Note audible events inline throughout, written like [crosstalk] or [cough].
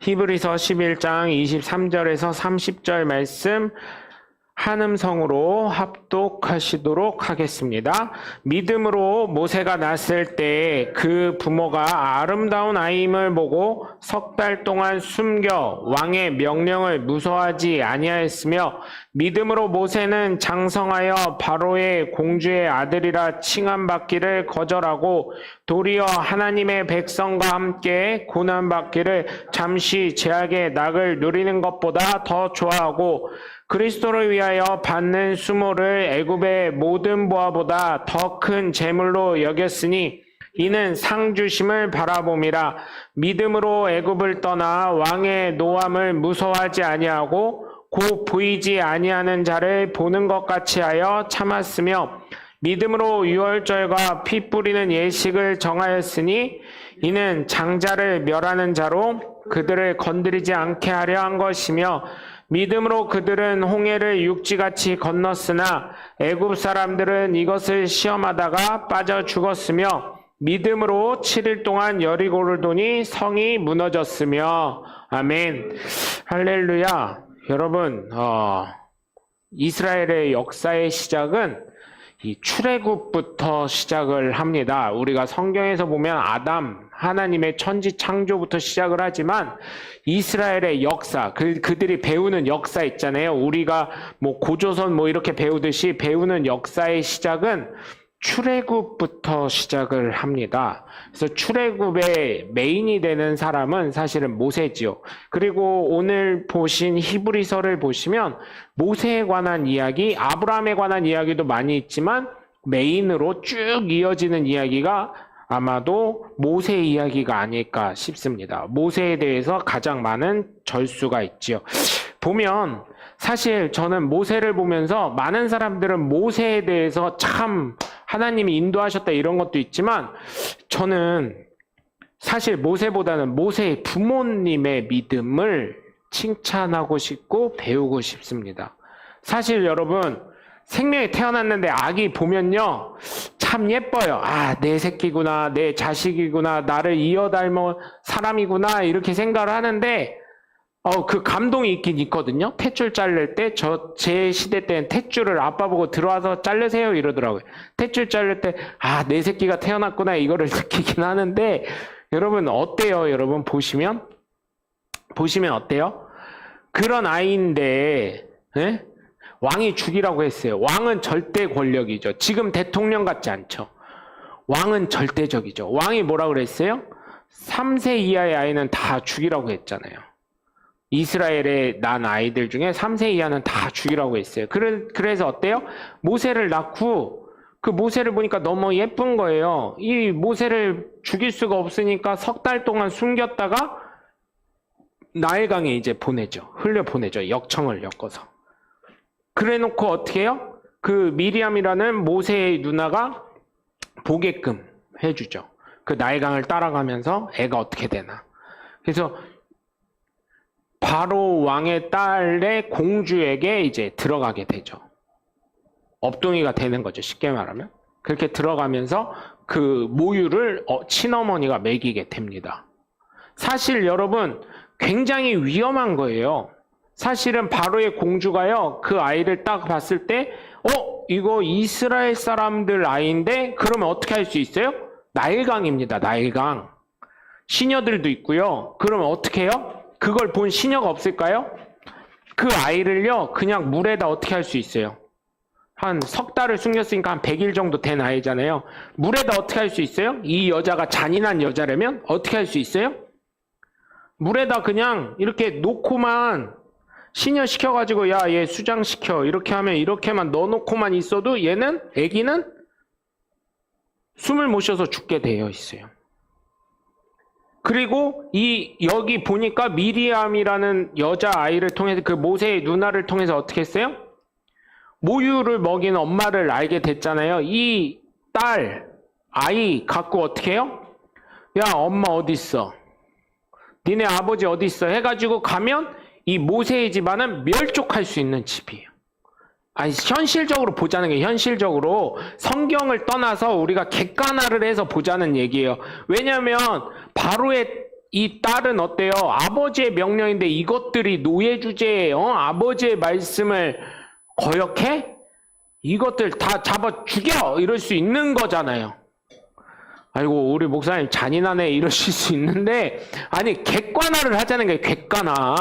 히브리서 11장 23절에서 30절 말씀 한음성으로 합독하시도록 하겠습니다. 믿음으로 모세가 낳았을 때그 부모가 아름다운 아이임을 보고 석 달 동안 숨겨 왕의 명령을 무서워하지 아니하였으며 믿음으로 모세는 장성하여 바로의 공주의 아들이라 칭함받기를 거절하고 도리어 하나님의 백성과 함께 고난받기를 잠시 제약의 낙을 누리는 것보다 더 좋아하고 그리스도를 위하여 받는 수모를 애굽의 모든 보아보다 더 큰 재물로 여겼으니 이는 상 주심을 바라봄이라. 믿음으로 애굽을 떠나 왕의 노함을 무서워하지 아니하고 곧 보이지 아니하는 자를 보는 것 같이 하여 참았으며 믿음으로 유월절과 피 뿌리는 예식을 정하였으니 이는 장자를 멸하는 자로 그들을 건드리지 않게 하려 한 것이며 믿음으로 그들은 홍해를 육지같이 건넜으나 애굽 사람들은 이것을 시험하다가 빠져 죽었으며 믿음으로 7일 동안 여리고를 도니 성이 무너졌으며. 아멘. 할렐루야. 여러분 어, 이스라엘의 역사의 시작은 이 출애굽부터 시작을 합니다. 우리가 성경에서 보면 아담 하나님의 천지 창조부터 시작을 하지만 이스라엘의 역사 그 그들이 배우는 역사 있잖아요. 우리가 뭐 고조선 뭐 이렇게 배우듯이 배우는 역사의 시작은 출애굽부터 시작을 합니다. 그래서 출애굽의 메인이 되는 사람은 사실은 모세지요. 그리고 오늘 보신 히브리서를 보시면 모세에 관한 이야기, 아브라함에 관한 이야기도 많이 있지만 메인으로 쭉 이어지는 이야기가 아마도 모세 이야기가 아닐까 싶습니다. 모세에 대해서 가장 많은 절수가 있지요. 보면 사실 저는 모세를 보면서 많은 사람들은 모세에 대해서 참 하나님이 인도하셨다 이런 것도 있지만 저는 사실 모세보다는 모세의 부모님의 믿음을 칭찬하고 싶고 배우고 싶습니다. 사실 여러분 생명이 태어났는데 아기 보면요 참 예뻐요. 아 내 새끼구나 내 자식이구나 나를 이어 닮은 사람이구나 이렇게 생각을 하는데 어, 그 감동이 있긴 있거든요. 탯줄 자를 때, 저, 제 시대 때는 탯줄을 아빠 보고 들어와서 자르세요 이러더라고요. 탯줄 자를 때, 아, 내 새끼가 태어났구나 이거를 [laughs] 느끼긴 하는데, 여러분, 어때요? 여러분, 보시면? 보시면 어때요? 그런 아이인데, 예? 왕이 죽이라고 했어요. 왕은 절대 권력이죠. 지금 대통령 같지 않죠. 왕은 절대적이죠. 왕이 뭐라 그랬어요? 3세 이하의 아이는 다 죽이라고 했잖아요. 이스라엘의 난 아이들 중에 3세 이하는 다 죽이라고 했어요. 그래, 그래서 어때요? 모세를 낳고 그 모세를 보니까 너무 예쁜 거예요. 이 모세를 죽일 수가 없으니까 석 달 동안 숨겼다가 나일강에 이제 보내죠. 흘려 보내죠. 역청을 엮어서. 그래 놓고 어떻게 해요? 그 미리암이라는 모세의 누나가 보게끔 해주죠. 그 나일강을 따라가면서 애가 어떻게 되나. 그래서 바로 왕의 딸의 공주에게 이제 들어가게 되죠. 업둥이가 되는 거죠. 쉽게 말하면. 그렇게 들어가면서 그 모유를 어, 친어머니가 먹이게 됩니다. 사실 여러분 굉장히 위험한 거예요. 사실은 바로의 공주가요. 그 아이를 딱 봤을 때 어, 이거 이스라엘 사람들 아이인데 그러면 어떻게 할 수 있어요? 나일강입니다. 나일강. 시녀들도 있고요. 그러면 어떻게 해요? 그걸 본 시녀가 없을까요? 그 아이를요, 그냥 물에다 어떻게 할 수 있어요? 한 석 달을 숨겼으니까 한 100일 정도 된 아이잖아요. 물에다 어떻게 할 수 있어요? 이 여자가 잔인한 여자라면 어떻게 할 수 있어요? 물에다 그냥 이렇게 놓고만 시녀 시켜가지고 야, 얘 수장시켜. 이렇게 하면 이렇게만 넣어놓고만 있어도 얘는, 애기는 숨을 못 쉬어서 죽게 되어 있어요. 그리고 이 여기 보니까 미리암이라는 여자 아이를 통해서 그 모세의 누나를 통해서 어떻게 했어요? 모유를 먹이는 엄마를 알게 됐잖아요. 이 딸 아이 갖고 어떻게 해요? 야 엄마 어디 있어? 니네 아버지 어디 있어? 해가지고 가면 이 모세의 집안은 멸족할 수 있는 집이에요. 아니 현실적으로 보자는 게 현실적으로 성경을 떠나서 우리가 객관화를 해서 보자는 얘기예요. 왜냐하면 바로의 이 딸은 어때요? 아버지의 명령인데 이것들이 노예 주제예요. 아버지의 말씀을 거역해? 이것들 다 잡아 죽여! 이럴 수 있는 거잖아요. 아이고, 우리 목사님 잔인하네. 이러실 수 있는데, 아니, 객관화를 하자는 게 객관화.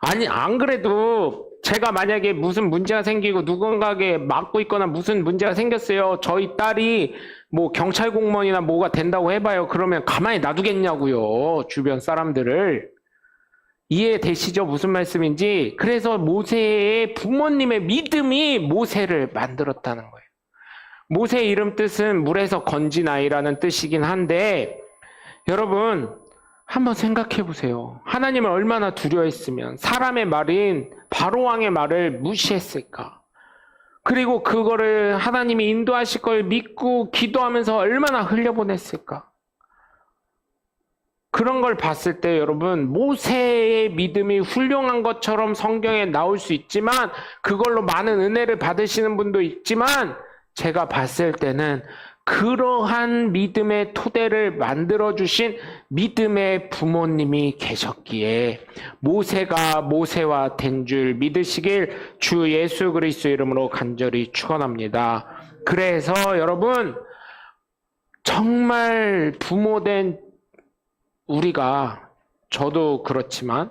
아니, 안 그래도 제가 만약에 무슨 문제가 생기고 누군가에게 맞고 있거나 무슨 문제가 생겼어요. 저희 딸이 뭐 경찰 공무원이나 뭐가 된다고 해봐요. 그러면 가만히 놔두겠냐고요. 주변 사람들을. 이해되시죠? 무슨 말씀인지. 그래서 모세의 부모님의 믿음이 모세를 만들었다는 거예요. 모세 이름 뜻은 물에서 건진 아이라는 뜻이긴 한데, 여러분, 한번 생각해 보세요. 하나님을 얼마나 두려워했으면 사람의 말인 바로 왕의 말을 무시했을까? 그리고 그거를 하나님이 인도하실 걸 믿고 기도하면서 얼마나 흘려보냈을까? 그런 걸 봤을 때 여러분 모세의 믿음이 훌륭한 것처럼 성경에 나올 수 있지만 그걸로 많은 은혜를 받으시는 분도 있지만 제가 봤을 때는 그러한 믿음의 토대를 만들어 주신 믿음의 부모님이 계셨기에 모세가 모세와 된 줄 믿으시길 주 예수 그리스도 이름으로 간절히 축원합니다. 그래서 여러분 정말 부모된 우리가 저도 그렇지만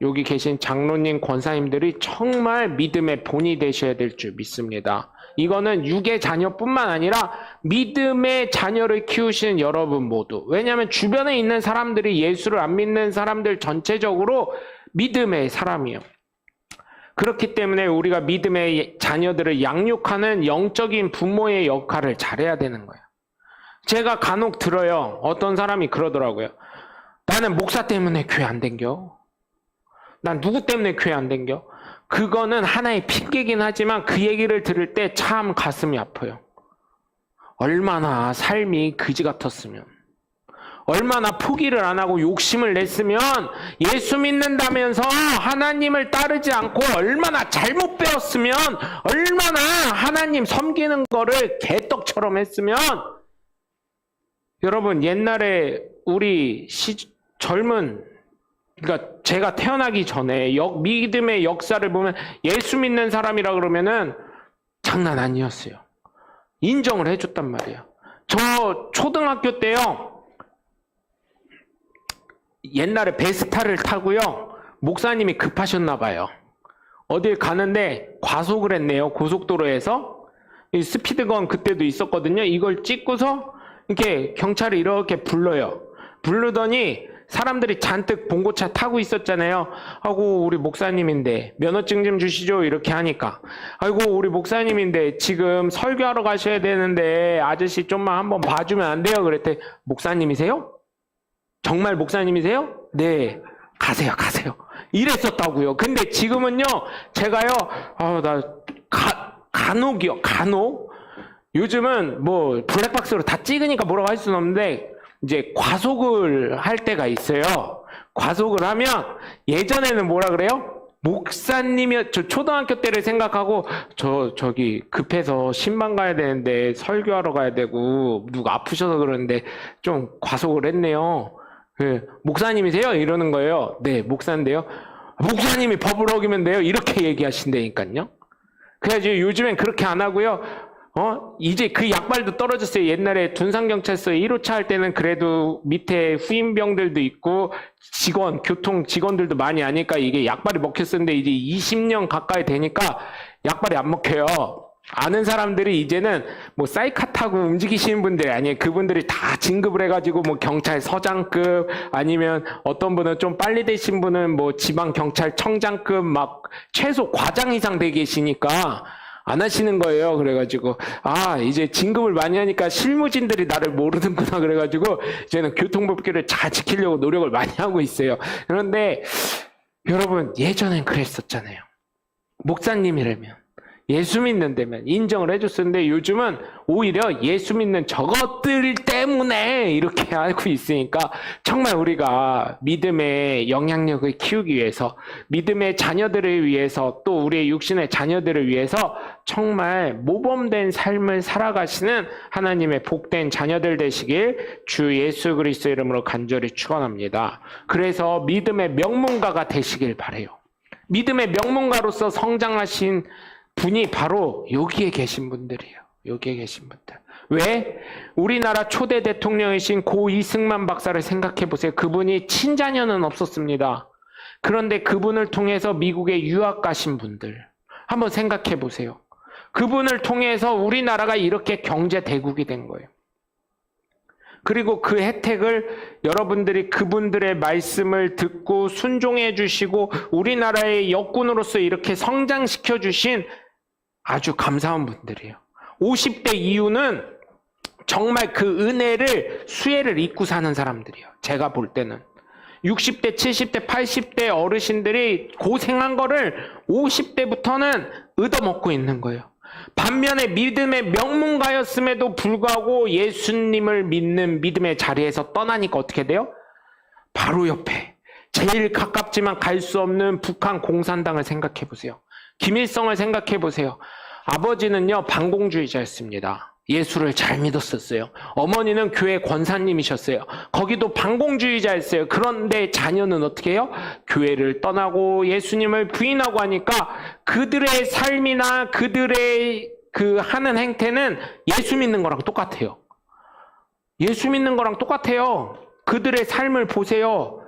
여기 계신 장로님 권사님들이 정말 믿음의 본이 되셔야 될 줄 믿습니다. 이거는 육의 자녀뿐만 아니라 믿음의 자녀를 키우시는 여러분 모두. 왜냐하면 주변에 있는 사람들이 예수를 안 믿는 사람들 전체적으로 믿음의 사람이에요. 그렇기 때문에 우리가 믿음의 자녀들을 양육하는 영적인 부모의 역할을 잘해야 되는 거예요. 제가 간혹 들어요. 어떤 사람이 그러더라고요. 나는 목사 때문에 교회 안 댕겨. 난 누구 때문에 교회 안 댕겨? 그거는 하나의 핑계긴 하지만 그 얘기를 들을 때 참 가슴이 아파요. 얼마나 삶이 그지 같았으면. 얼마나 포기를 안 하고 욕심을 냈으면 예수 믿는다면서 하나님을 따르지 않고 얼마나 잘못 배웠으면 얼마나 하나님 섬기는 거를 개떡처럼 했으면 여러분 옛날에 우리 시, 젊은 그러니까 제가 태어나기 전에 역, 믿음의 역사를 보면 예수 믿는 사람이라 그러면은 장난 아니었어요. 인정을 해줬단 말이에요. 저 초등학교 때요. 옛날에 베스타를 타고요. 목사님이 급하셨나 봐요. 어딜 가는데 과속을 했네요. 고속도로에서. 이 스피드건 그때도 있었거든요. 이걸 찍고서 이렇게 경찰이 이렇게 불러요. 부르더니 사람들이 잔뜩 봉고차 타고 있었잖아요. 하고 우리 목사님인데 면허증 좀 주시죠 이렇게 하니까 아이고 우리 목사님인데 지금 설교하러 가셔야 되는데 아저씨 좀만 한번 봐주면 안 돼요? 그랬더니 목사님이세요? 정말 목사님이세요? 네 가세요 가세요 이랬었다고요. 근데 지금은요 제가요 아나 간혹이요 간혹 요즘은 뭐 블랙박스로 다 찍으니까 뭐라고 할 수는 없는데 이제 과속을 할 때가 있어요. 과속을 하면 예전에는 뭐라 그래요? 목사님이 저 초등학교 때를 생각하고 저 저기 급해서 신방 가야 되는데 설교하러 가야 되고 누가 아프셔서 그러는데 좀 과속을 했네요. 그 목사님이세요? 이러는 거예요. 네, 목사인데요. 목사님이 법을 어기면 돼요. 이렇게 얘기하신다니까요. 그래가지고 요즘엔 그렇게 안 하고요. 어? 이제 그 약발도 떨어졌어요. 옛날에 둔산경찰서 1호차 할 때는 그래도 밑에 후임병들도 있고 직원, 교통 직원들도 많이 아니까 이게 약발이 먹혔었는데 이제 20년 가까이 되니까 약발이 안 먹혀요. 아는 사람들이 이제는 뭐 사이카 타고 움직이시는 분들이 아니에요. 그분들이 다 진급을 해가지고 뭐 경찰 서장급 아니면 어떤 분은 좀 빨리 되신 분은 뭐 지방 경찰 청장급 막 최소 과장 이상 돼 계시니까 안 하시는 거예요. 그래가지고 아 이제 진급을 많이 하니까 실무진들이 나를 모르는구나 그래가지고 이제는 교통법규를 잘 지키려고 노력을 많이 하고 있어요. 그런데 여러분 예전엔 그랬었잖아요. 목사님이라면 예수 믿는 데면 인정을 해줬었는데 요즘은 오히려 예수 믿는 저것들 때문에 이렇게 [laughs] 알고 있으니까 정말 우리가 믿음의 영향력을 키우기 위해서 믿음의 자녀들을 위해서 또 우리의 육신의 자녀들을 위해서 정말 모범된 삶을 살아가시는 하나님의 복된 자녀들 되시길 주 예수 그리스도 이름으로 간절히 축원합니다. 그래서 믿음의 명문가가 되시길 바래요. 믿음의 명문가로서 성장하신 분이 바로 여기에 계신 분들이에요. 여기에 계신 분들. 왜? 우리나라 초대 대통령이신 고 이승만 박사를 생각해 보세요. 그분이 친자녀는 없었습니다. 그런데 그분을 통해서 미국에 유학 가신 분들. 한번 생각해 보세요. 그분을 통해서 우리나라가 이렇게 경제 대국이 된 거예요. 그리고 그 혜택을 여러분들이 그분들의 말씀을 듣고 순종해 주시고 우리나라의 역군으로서 이렇게 성장시켜 주신 아주 감사한 분들이에요. 50대 이후는 정말 그 은혜를 수혜를 잊고 사는 사람들이에요. 제가 볼 때는 60대, 70대, 80대 어르신들이 고생한 거를 50대부터는 얻어먹고 있는 거예요. 반면에 믿음의 명문가였음에도 불구하고 예수님을 믿는 믿음의 자리에서 떠나니까 어떻게 돼요? 바로 옆에 제일 가깝지만 갈 수 없는 북한 공산당을 생각해 보세요. 김일성을 생각해 보세요. 아버지는요, 반공주의자였습니다. 예수를 잘 믿었었어요. 어머니는 교회 권사님이셨어요. 거기도 반공주의자였어요. 그런데 자녀는 어떻게 해요? 교회를 떠나고 예수님을 부인하고 하니까 그들의 삶이나 그들의 그 하는 행태는 예수 믿는 거랑 똑같아요. 예수 믿는 거랑 똑같아요. 그들의 삶을 보세요.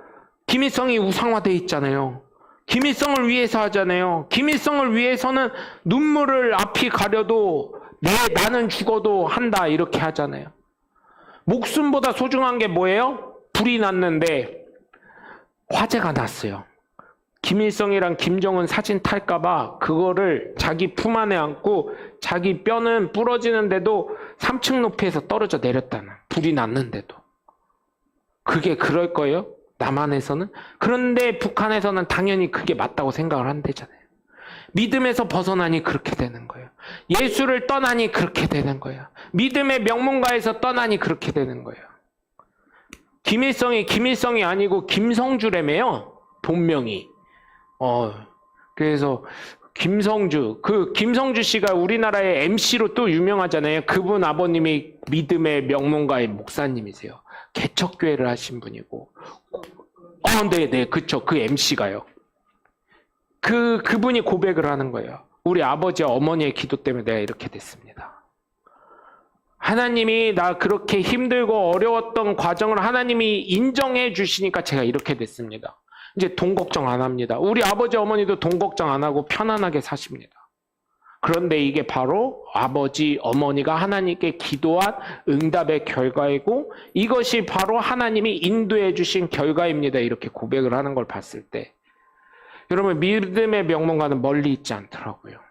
김일성이 우상화돼 있잖아요. 김일성을 위해서 하잖아요. 김일성을 위해서는 눈물을 앞이 가려도 내 나는 죽어도 한다 이렇게 하잖아요. 목숨보다 소중한 게 뭐예요? 불이 났는데 화재가 났어요. 김일성이랑 김정은 사진 탈까봐 그거를 자기 품 안에 안고 자기 뼈는 부러지는데도 3층 높이에서 떨어져 내렸다는 불이 났는데도 그게 그럴 거예요? 남한에서는 그런데 북한에서는 당연히 그게 맞다고 생각을 한대잖아요. 믿음에서 벗어나니 그렇게 되는 거예요. 예수를 떠나니 그렇게 되는 거예요. 믿음의 명문가에서 떠나니 그렇게 되는 거예요. 김일성이 김일성이 아니고 김성주래매요. 본명이. 어, 그래서 김성주, 그 김성주 씨가 우리나라의 MC로 또 유명하잖아요. 그분 아버님이 믿음의 명문가의 목사님이세요. 개척교회를 하신 분이고. 어, 네, 네, 그쵸. 그 MC가요. 그, 그분이 고백을 하는 거예요. 우리 아버지, 어머니의 기도 때문에 내가 이렇게 됐습니다. 하나님이 나 그렇게 힘들고 어려웠던 과정을 하나님이 인정해 주시니까 제가 이렇게 됐습니다. 이제 돈 걱정 안 합니다. 우리 아버지, 어머니도 돈 걱정 안 하고 편안하게 사십니다. 그런데 이게 바로 아버지, 어머니가 하나님께 기도한 응답의 결과이고 이것이 바로 하나님이 인도해 주신 결과입니다. 이렇게 고백을 하는 걸 봤을 때. 여러분, 믿음의 명문가는 멀리 있지 않더라고요.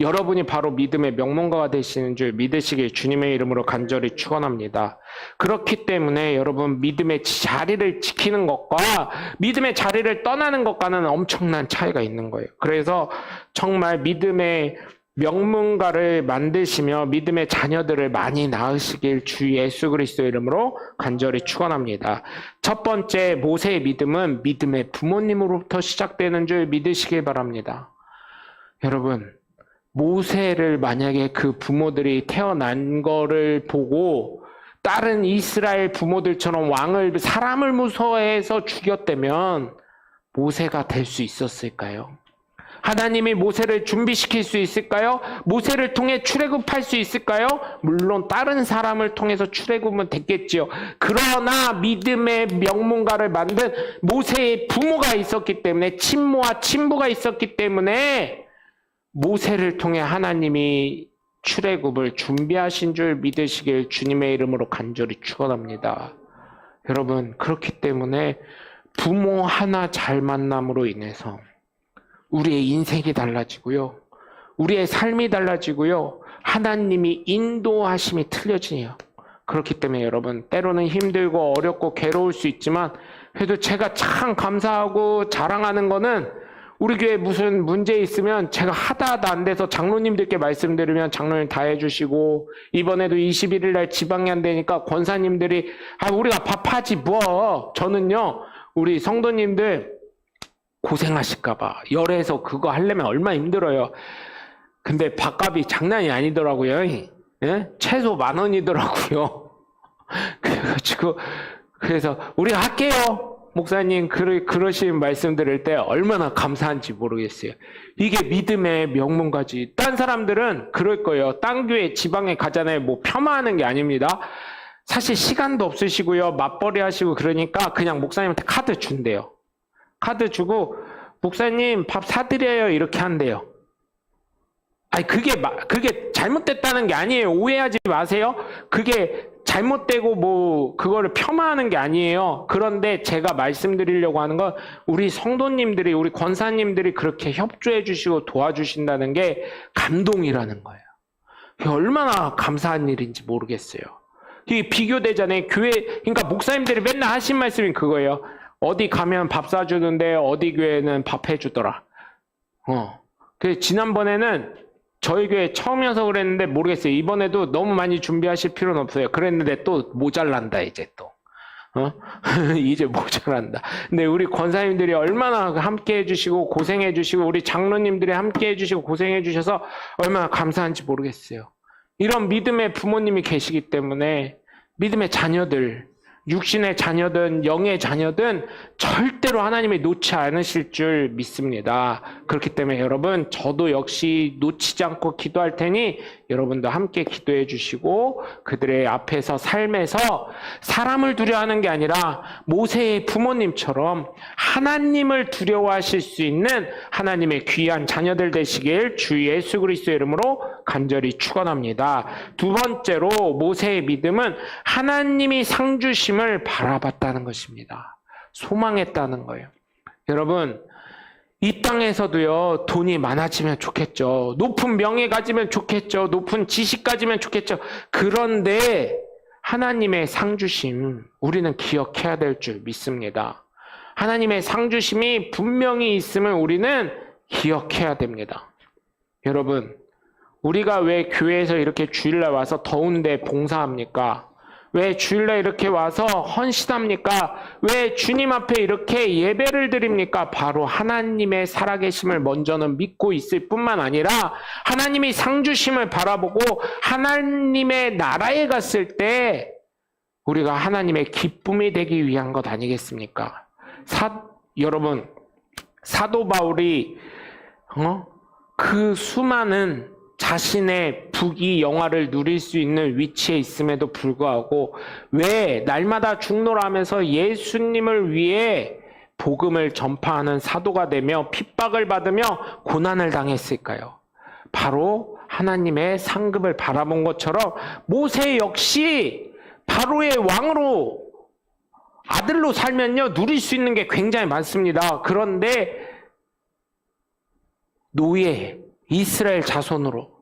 여러분이 바로 믿음의 명문가가 되시는 줄 믿으시길 주님의 이름으로 간절히 축원합니다. 그렇기 때문에 여러분 믿음의 자리를 지키는 것과 믿음의 자리를 떠나는 것과는 엄청난 차이가 있는 거예요. 그래서 정말 믿음의 명문가를 만드시며 믿음의 자녀들을 많이 낳으시길 주 예수 그리스도 이름으로 간절히 축원합니다. 첫 번째 모세의 믿음은 믿음의 부모님으로부터 시작되는 줄 믿으시길 바랍니다. 여러분 모세를 만약에 그 부모들이 태어난 거를 보고 다른 이스라엘 부모들처럼 왕을 사람을 무서워해서 죽였다면 모세가 될 수 있었을까요? 하나님이 모세를 준비시킬 수 있을까요? 모세를 통해 출애굽할 수 있을까요? 물론 다른 사람을 통해서 출애굽은 됐겠지요. 그러나 믿음의 명문가를 만든 모세의 부모가 있었기 때문에 친모와 친부가 있었기 때문에 모세를 통해 하나님이 출애굽을 준비하신 줄 믿으시길 주님의 이름으로 간절히 축원합니다. 여러분 그렇기 때문에 부모 하나 잘 만남으로 인해서 우리의 인생이 달라지고요. 우리의 삶이 달라지고요. 하나님이 인도하심이 틀려지네요. 그렇기 때문에 여러분 때로는 힘들고 어렵고 괴로울 수 있지만 그래도 제가 참 감사하고 자랑하는 거는 우리 교회 무슨 문제 있으면 제가 하다 하다 안 돼서 장로님들께 말씀드리면 장로님 다 해주시고 이번에도 21일 날 지방이 안 되니까 권사님들이 아 우리가 밥하지 뭐 저는요 우리 성도님들 고생하실까봐 열에서 그거 하려면 얼마 나 힘들어요. 근데 밥값이 장난이 아니더라고요. 예? 최소 만 원이더라고요. [laughs] 그래가지고 그래서 우리가 할게요. 목사님 그러, 그러신 말씀 들을 때 얼마나 감사한지 모르겠어요. 이게 믿음의 명문가지. 딴 사람들은 그럴 거예요. 딴 교회 지방에 가잖아요. 뭐 폄하하는 게 아닙니다. 사실 시간도 없으시고요. 맞벌이 하시고 그러니까 그냥 목사님한테 카드 준대요. 카드 주고 목사님 밥 사드려요 이렇게 한대요. 아니 그게 마- 그게 잘못됐다는 게 아니에요. 오해하지 마세요. 그게 잘못되고 뭐 그거를 폄하하는 게 아니에요. 그런데 제가 말씀드리려고 하는 건 우리 성도님들이 우리 권사님들이 그렇게 협조해 주시고 도와주신다는 게 감동이라는 거예요. 얼마나 감사한 일인지 모르겠어요. 이게 비교되잖아요. 교회 그러니까 목사님들이 맨날 하신 말씀이 그거예요. 어디 가면 밥 사주는데 어디 교회는 밥 해주더라. 어. 그 지난번에는 저희 교회 처음이어서 그랬는데 모르겠어요. 이번에도 너무 많이 준비하실 필요는 없어요. 그랬는데 또 모자란다 이제 또. 어? [laughs] 이제 모자란다. 근데 우리 권사님들이 얼마나 함께 해주시고 고생해주시고 우리 장로님들이 함께 해주시고 고생해주셔서 얼마나 감사한지 모르겠어요. 이런 믿음의 부모님이 계시기 때문에 믿음의 자녀들, 육신의 자녀든 영의 자녀든 절대로 하나님이 놓지 않으실 줄 믿습니다. 그렇기 때문에 여러분, 저도 역시 놓치지 않고 기도할 테니 여러분도 함께 기도해 주시고 그들의 앞에서 삶에서 사람을 두려워하는 게 아니라 모세의 부모님처럼 하나님을 두려워하실 수 있는 하나님의 귀한 자녀들 되시길 주 예수 그리스도의 이름으로 간절히 축원합니다. 두 번째로 모세의 믿음은 하나님이 상 주심을 바라봤다는 것입니다. 소망했다는 거예요. 여러분, 이 땅에서도요, 돈이 많아지면 좋겠죠. 높은 명예 가지면 좋겠죠. 높은 지식 가지면 좋겠죠. 그런데 하나님의 상주심, 우리는 기억해야 될 줄 믿습니다. 하나님의 상주심이 분명히 있음을 우리는 기억해야 됩니다. 여러분, 우리가 왜 교회에서 이렇게 주일날 와서 더운데 봉사합니까? 왜 주일날 이렇게 와서 헌신합니까? 왜 주님 앞에 이렇게 예배를 드립니까? 바로 하나님의 살아계심을 먼저는 믿고 있을 뿐만 아니라 하나님이 상주심을 바라보고 하나님의 나라에 갔을 때 우리가 하나님의 기쁨이 되기 위한 것 아니겠습니까? 사, 여러분, 사도 바울이, 어? 그 수많은 자신의 부귀 영화를 누릴 수 있는 위치에 있음에도 불구하고 왜 날마다 중노하면서 예수님을 위해 복음을 전파하는 사도가 되며 핍박을 받으며 고난을 당했을까요? 바로 하나님의 상급을 바라본 것처럼 모세 역시 바로의 왕으로 아들로 살면요 누릴 수 있는 게 굉장히 많습니다. 그런데 노예 이스라엘 자손으로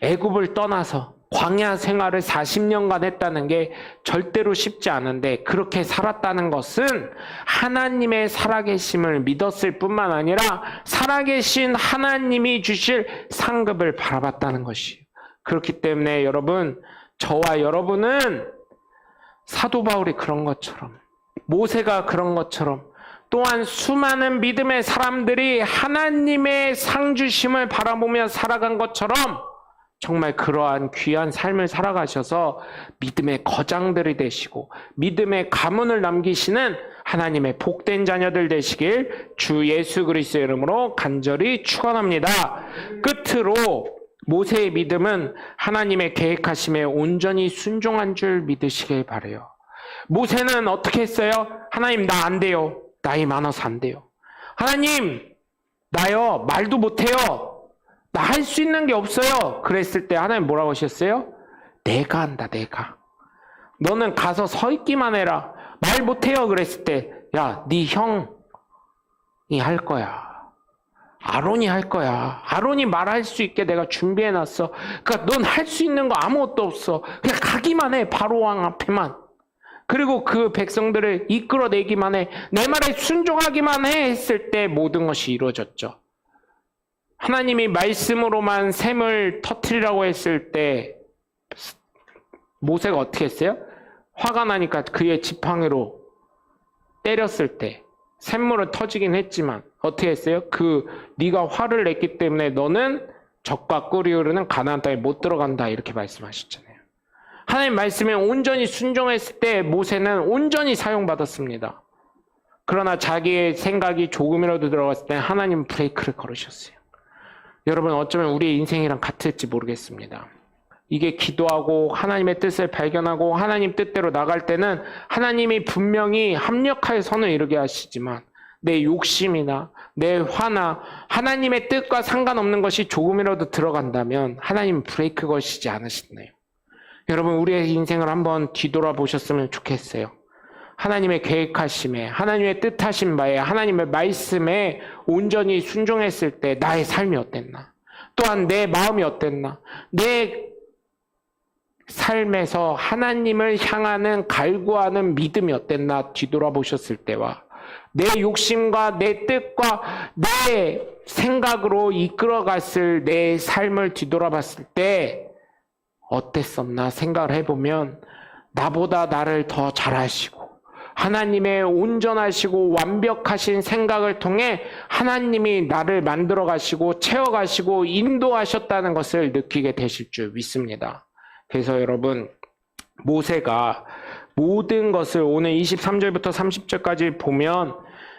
애굽을 떠나서 광야 생활을 40년간 했다는 게 절대로 쉽지 않은데 그렇게 살았다는 것은 하나님의 살아계심을 믿었을 뿐만 아니라 살아계신 하나님이 주실 상급을 바라봤다는 것이에요. 그렇기 때문에 여러분 저와 여러분은 사도 바울이 그런 것처럼 모세가 그런 것처럼 또한 수많은 믿음의 사람들이 하나님의 상주심을 바라보며 살아간 것처럼 정말 그러한 귀한 삶을 살아가셔서 믿음의 거장들이 되시고 믿음의 가문을 남기시는 하나님의 복된 자녀들 되시길 주 예수 그리스도의 이름으로 간절히 축원합니다. 끝으로 모세의 믿음은 하나님의 계획하심에 온전히 순종한 줄 믿으시길 바래요. 모세는 어떻게 했어요? 하나님 나 안 돼요. 나이 많아서 안 돼요. 하나님 나요 말도 못해요. 나 할 수 있는 게 없어요. 그랬을 때 하나님 뭐라고 하셨어요? 내가 한다 내가. 너는 가서 서 있기만 해라. 말 못해요. 그랬을 때 야 네 형이 할 거야. 아론이 할 거야. 아론이 말할 수 있게 내가 준비해 놨어. 그러니까 넌 할 수 있는 거 아무것도 없어. 그냥 가기만 해. 바로 왕 앞에만. 그리고 그 백성들을 이끌어내기만 해. 내 말에 순종하기만 해. 했을 때 모든 것이 이루어졌죠. 하나님이 말씀으로만 샘을 터트리라고 했을 때 모세가 어떻게 했어요? 화가 나니까 그의 지팡이로 때렸을 때 샘물은 터지긴 했지만 어떻게 했어요? 그 네가 화를 냈기 때문에 너는 적과 꿀이 흐르는 가나안 땅에 못 들어간다 이렇게 말씀하셨잖아요. 하나님 말씀에 온전히 순종했을 때 모세는 온전히 사용받았습니다. 그러나 자기의 생각이 조금이라도 들어갔을 때 하나님 브레이크를 걸으셨어요. 여러분 어쩌면 우리의 인생이랑 같을지 모르겠습니다. 이게 기도하고 하나님의 뜻을 발견하고 하나님 뜻대로 나갈 때는 하나님이 분명히 합력하여 선을 이루게 하시지만 내 욕심이나 내 화나 하나님의 뜻과 상관없는 것이 조금이라도 들어간다면 하나님 브레이크 거시지 않으시나요? 여러분 우리의 인생을 한번 뒤돌아보셨으면 좋겠어요. 하나님의 계획하심에 하나님의 뜻하신 바에 하나님의 말씀에 온전히 순종했을 때 나의 삶이 어땠나? 또한 내 마음이 어땠나? 내 삶에서 하나님을 향하는 갈구하는 믿음이 어땠나 뒤돌아보셨을 때와 내 욕심과 내 뜻과 내 생각으로 이끌어갔을 내 삶을 뒤돌아봤을 때 어땠었나 생각을 해보면 나보다 나를 더 잘하시고 하나님의 온전하시고 완벽하신 생각을 통해 하나님이 나를 만들어 가시고 채워 가시고 인도하셨다는 것을 느끼게 되실 줄 믿습니다. 그래서 여러분 모세가 모든 것을 오늘 23절부터 30절까지 보면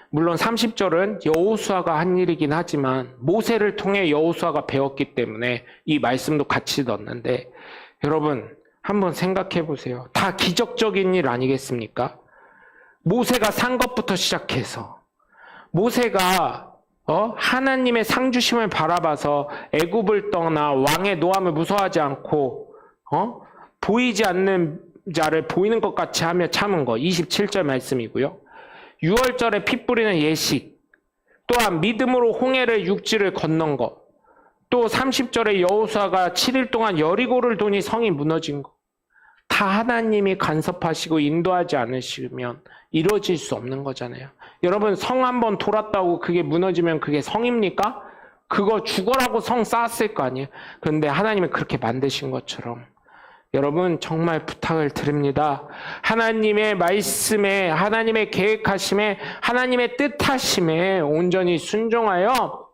물론 30절은 여호수아가 한 일이긴 하지만 모세를 통해 여호수아가 배웠기 때문에 이 말씀도 같이 넣었는데 여러분 한번 생각해 보세요. 다 기적적인 일 아니겠습니까? 모세가 산 것부터 시작해서 모세가 어? 하나님의 상주심을 바라봐서 애굽을 떠나 왕의 노함을 무서워하지 않고 어? 보이지 않는 자를 보이는 것 같이 하며 참은 거 27절 말씀이고요. 6월절에 피 뿌리는 예식 또한 믿음으로 홍해를 육지를 건넌 것. 또 30절에 여호수아가 7일 동안 여리고를 도니 성이 무너진 것. 다 하나님이 간섭하시고 인도하지 않으시면 이루어질 수 없는 거잖아요. 여러분 성 한 번 돌았다고 그게 무너지면 그게 성입니까? 그거 죽어라고 성 쌓았을 거 아니에요. 그런데 하나님이 그렇게 만드신 것처럼 여러분 정말 부탁을 드립니다. 하나님의 말씀에 하나님의 계획하심에 하나님의 뜻하심에 온전히 순종하여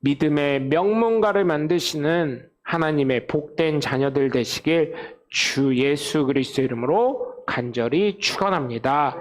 믿음의 명문가를 만드시는 하나님의 복된 자녀들 되시길 주 예수 그리스도 이름으로 간절히 축원합니다.